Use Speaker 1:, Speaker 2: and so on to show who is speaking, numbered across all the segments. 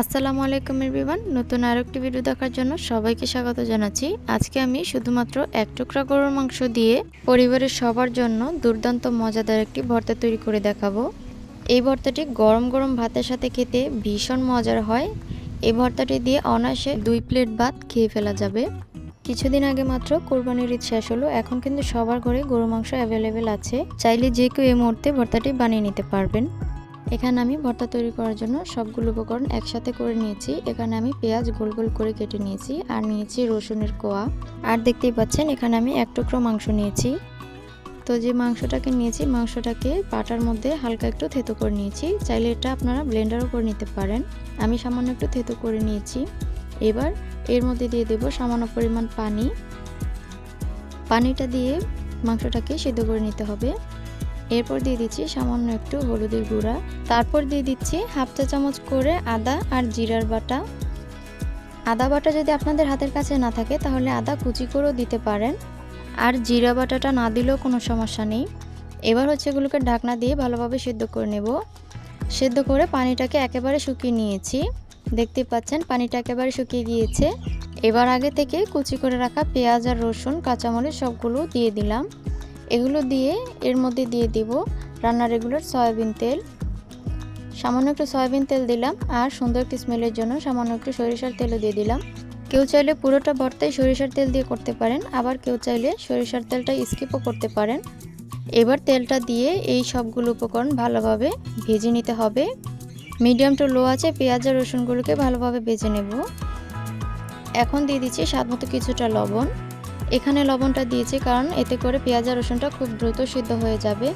Speaker 1: আসসালামু আলাইকুম এভরিওয়ান। নতুন আরেকটি ভিডিও দেখার জন্য সবাইকে স্বাগত জানাচ্ছি। আজকে আমি শুধুমাত্র এক টুকরা গরুর মাংস দিয়ে পরিবারের সবার জন্য দুর্দান্ত মজাদার একটি ভর্তা তৈরি করে দেখাবো। এই ভর্তাটি গরম গরম ভাতের সাথে খেতে ভীষণ মজার হয়। এই ভর্তাটি দিয়ে অনায়াসে দুই প্লেট ভাত খেয়ে ফেলা যাবে। কিছুদিন আগে মাত্র কোরবানির ঈদ শেষ হলো, এখন কিন্তু সবার ঘরে গরু মাংস অ্যাভেলেবেল আছে। চাইলে যে কেউ এই মুহূর্তে ভর্তাটি বানিয়ে নিতে পারবেন। এখানে আমি ভর্তা তৈরি করার জন্য সবগুলো উপকরণ একসাথে করে নিয়েছি। এখানে আমি পেঁয়াজ গোল গোল করে কেটে নিয়েছি আর নিয়েছি রসুনের কোয়া। আর দেখতেই পাচ্ছেন, এখানে আমি এক টুকরো মাংস নিয়েছি। তো যে মাংসটাকে নিয়েছি, মাংসটাকে পাটার মধ্যে হালকা একটু থেতো করে নিয়েছি। চাইলে এটা আপনারা ব্লেন্ডারও করে নিতে পারেন। আমি সামান্য একটু থেতো করে নিয়েছি। এবার এর মধ্যে দিয়ে দেব সামান্য পরিমাণ পানি। পানিটা দিয়ে মাংসটাকে সিদ্ধ করে নিতে হবে। এরপর দিয়ে দিচ্ছি সামান্য একটু হলুদের গুঁড়া। তারপর দিয়ে দিচ্ছি হাফ চা চামচ করে আদা আর জিরার বাটা। আদা বাটা যদি আপনাদের হাতের কাছে না থাকে, তাহলে আদা কুচি করেও দিতে পারেন। আর জিরা বাটাটা না দিলেও কোনো সমস্যা নেই। এবার হচ্ছে এগুলোকে ঢাকনা দিয়ে ভালোভাবে সেদ্ধ করে নেব। সেদ্ধ করে পানিটাকে একেবারে শুকিয়ে নিয়েছি। দেখতে পাচ্ছেন পানিটা একেবারে শুকিয়ে গিয়েছে। এবার আগে থেকে কুচি করে রাখা পেঁয়াজ আর রসুন, কাঁচামরিচ সবগুলো দিয়ে দিলাম। এগুলো দিয়ে এর মধ্যে দিয়ে দিব রান্নার রেগুলার সয়াবিন তেল। সামান্য একটু সয়াবিন তেল দিলাম আর সুন্দর একটি স্মেলের জন্য সামান্য একটু সরিষার তেলও দিয়ে দিলাম। কেউ চাইলে পুরোটা ভর্তায় সরিষার তেল দিয়ে করতে পারেন, আবার কেউ চাইলে সরিষার তেলটা স্কিপও করতে পারেন। এবার তেলটা দিয়ে এই সবগুলো উপকরণ ভালোভাবে ভেজে নিতে হবে। মিডিয়াম টু লো আছে পেঁয়াজ আর রসুনগুলোকে ভালোভাবে ভেজে নেব। এখন দিয়ে দিচ্ছি স্বাদ মতো কিছুটা লবণ। এখানে লবণটা দিয়েছি কারণ এতে করে পেঁয়াজ আর রসুনটা খুব দ্রুত সিদ্ধ হয়ে যাবে।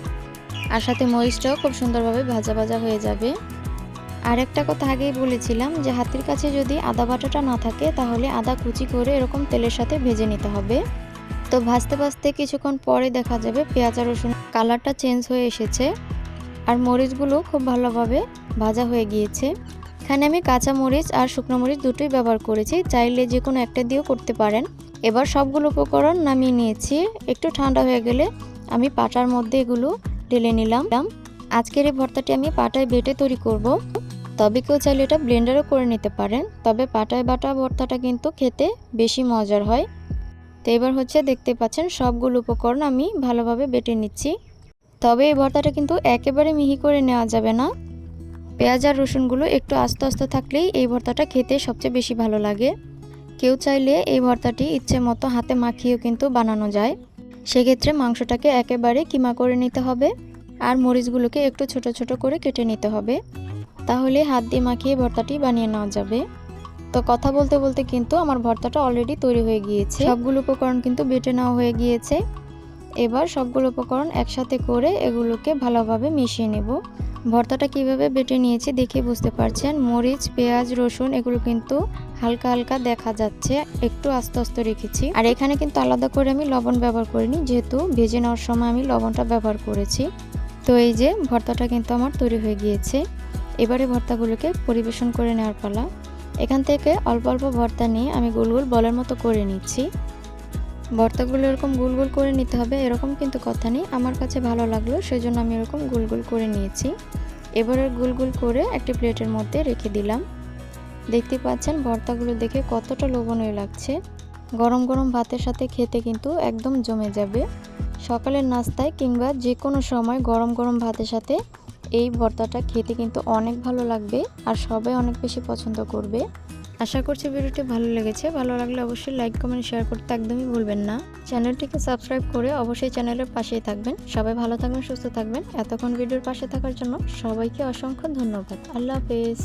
Speaker 1: আর সাথে মরিচটাও খুব সুন্দরভাবে ভাজা ভাজা হয়ে যাবে। আর একটা কথা আগেই বলেছিলাম যে হাতের কাছে যদি আদা বাটাটা না থাকে তাহলে আদা কুচি করে এরকম তেলের সাথে ভেজে নিতে হবে। তো ভাজতে ভাজতে কিছুক্ষণ পরে দেখা যাবে পেঁয়াজ আর রসুন কালারটা চেঞ্জ হয়ে এসেছে। আর মরিচগুলো খুব ভালোভাবে ভাজা হয়ে গিয়েছে। এখানে আমি কাঁচা মরিচ আর শুকনো মরিচ দুটোই ব্যবহার করেছি। চাইলে যে কোনো একটা দিয়েও করতে পারেন। এবার সবগুলো উপকরণ নামিয়ে নিয়েছি। একটু ঠান্ডা হয়ে গেলে আমি পাটার মধ্যে এগুলো ঢেলে নিলাম। আজকের এই ভর্তাটি আমি পাটায় বেটে তৈরি করব। তবে কেউ চাইলে এটা ব্লেন্ডারও করে নিতে পারেন। তবে পাটায় বাটা ভর্তাটা কিন্তু খেতে বেশি মজার হয়। তো এবার হচ্ছে দেখতে পাচ্ছেন সবগুলো উপকরণ আমি ভালোভাবে বেটে নিচ্ছি। তবে এই ভর্তাটা কিন্তু একেবারে মিহি করে নেওয়া যাবে না। পেঁয়াজ আর রসুনগুলো একটু আস্তে আস্তে থাকলেই এই ভর্তাটা খেতে সবচেয়ে বেশি ভালো লাগে। কেউ চাইলে এই ভর্তাটি ইচ্ছে মতো হাতে মাখিয়েও কিন্তু বানানো যায়। সেক্ষেত্রে মাংসটাকে একেবারে কিমা করে নিতে হবে আর মরিচগুলোকে একটু ছোট ছোট করে কেটে নিতে হবে। তাহলে হাত দিয়ে মাখিয়ে ভর্তাটি বানিয়ে নেওয়া যাবে। তো কথা বলতে বলতে কিন্তু আমার ভর্তাটা অলরেডি তৈরি হয়ে গিয়েছে। সবগুলো উপকরণ কিন্তু বেটে নেওয়া হয়ে গিয়েছে। এবার সবগুলো উপকরণ একসাথে করে এগুলোকে ভালোভাবে মিশিয়ে নেব। ভর্তাটা কীভাবে বেটে নিয়েছি দেখে বুঝতে পারছেন। মরিচ, পেঁয়াজ, রসুন, এগুলো কিন্তু হালকা হালকা দেখা যাচ্ছে। একটু আস্তে আস্তে রেখেছি। আর এখানে কিন্তু আলাদা করে আমি লবণ ব্যবহার করিনি, যেহেতু ভেজে নেওয়ার সময় আমি লবণটা ব্যবহার করেছি। তো এই যে ভর্তাটা কিন্তু আমার তৈরি হয়ে গিয়েছে। এবারে ভর্তাগুলোকে পরিবেশন করে নেওয়ার পালা। এখান থেকে অল্প অল্প ভর্তা নিয়ে আমি গোল গোল বলের মতো করে নিচ্ছি। ভর্তাগুলো এরকম গোল গোল করে নিতে হবে, এরকম কিন্তু কথা নেই। আমার কাছে ভালো লাগল, সেজন্য আমি এরকম গোল গোল করে নিয়েছি। এবারে গোল গোল করে একটি প্লেটের মধ্যে রেখে দিলাম। দেখতে পাচ্ছেন ভর্তাগুলো দেখে কতটা লোভনীয় লাগছে। গরম গরম ভাতের সাথে খেতে কিন্তু একদম জমে যাবে। সকালের নাস্তায় কিংবা যে কোনো সময় গরম গরম ভাতের সাথে এই ভর্তাটা খেতে কিন্তু অনেক ভালো লাগবে আর সবাই অনেক বেশি পছন্দ করবে। আশা করছি ভিডিওটি ভালো লেগেছে। ভালো লাগলে অবশ্যই লাইক কমেন্ট শেয়ার করতে একদমই ভুলবেন না। চ্যানেলটিকে সাবস্ক্রাইব করে অবশ্যই চ্যানেলের পাশেই থাকবেন। সবাই ভালো থাকবেন, সুস্থ থাকবেন। এতক্ষণ ভিডিওর পাশে থাকার জন্য সবাইকে অসংখ্য ধন্যবাদ। আল্লাহ হাফেজ।